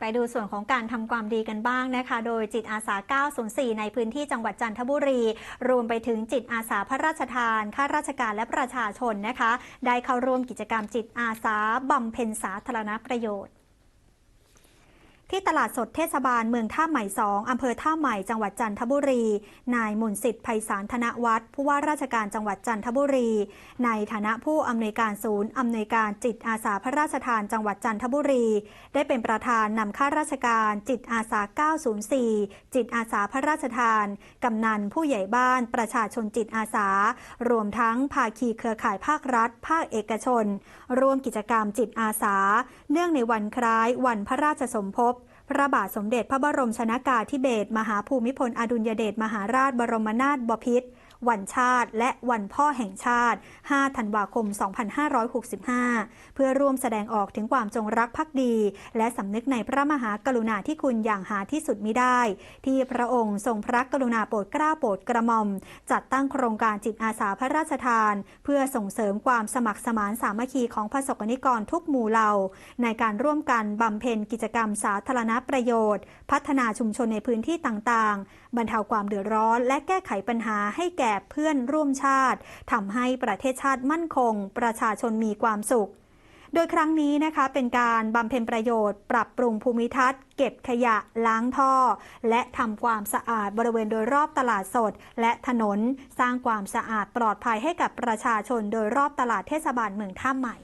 ไปดูส่วนของการทำความดีกันบ้างนะคะ โดยจิตอาสา 904 ในพื้นที่จังหวัดจันทบุรี รวมไปถึงจิตอาสาพระราชทาน ข้าราชการและประชาชนนะคะ ได้เข้าร่วมกิจกรรมจิตอาสาบำเพ็ญสาธารณประโยชน์ ที่ตลาดสดเทศบาลเมืองท่าใหม่สองอำเภอท่าใหม่จังหวัดจันทบุรี นายมุนสิทธิ์ไพศาลธนวัฒน์ผู้ว่าราชการจังหวัดจันทบุรี ในฐานะผู้อำนวยการศูนย์อำนวยการจิตอาสาพระราชทานจังหวัดจันทบุรี ได้เป็นประธานนำข้าราชการจิตอาสา 904 จิตอาสาพระราชทาน กำนันผู้ใหญ่บ้านประชาชนจิตอาสา รวมทั้งภาคีเครือข่ายภาครัฐ ภาคเอกชน ร่วมกิจกรรมจิตอาสา เนื่องในวันคล้ายวันพระราชสมภพ พระบาทสมเด็จพระบรมชนากาธิเบศรมหาภูมิพลอดุลยเดชมหาราชบรมนาถบพิตร วันชาติ และวันพ่อแห่งชาติ 5 ธันวาคม 2565 เพื่อร่วมแสดงออกถึงความจงรักภักดี และสำนึกในพระมหากรุณาธิคุณอย่างหาที่สุดมิได้ ที่พระองค์ทรงพระกรุณาโปรดเกล้าโปรดกระหม่อม จัดตั้งโครงการจิตอาสาพระราชทาน เพื่อส่งเสริมความสมัครสมานสามัคคีของพระสงฆ์นิกรทุกหมู่เหล่า ในการร่วมกันบำเพ็ญกิจกรรมสาธารณประโยชน์ พัฒนาชุมชนในพื้นที่ต่างๆ บรรเทาความเดือดร้อน และแก้ไขปัญหาให้แก่ก่เพื่อนร่วมชาติทำให้ประเทศชาติมั่นคง ประชาชนมีความสุข โดยครั้งนี้นะคะเป็นการบำเพ็ญประโยชน์ ปรับปรุงภูมิทัศน์ เก็บขยะล้างท่อ และทำความสะอาดบริเวณโดยรอบตลาดสด และถนน สร้างความสะอาดปลอดภัยให้กับประชาชนโดยรอบตลาดเทศบาลเมืองท่าใหม่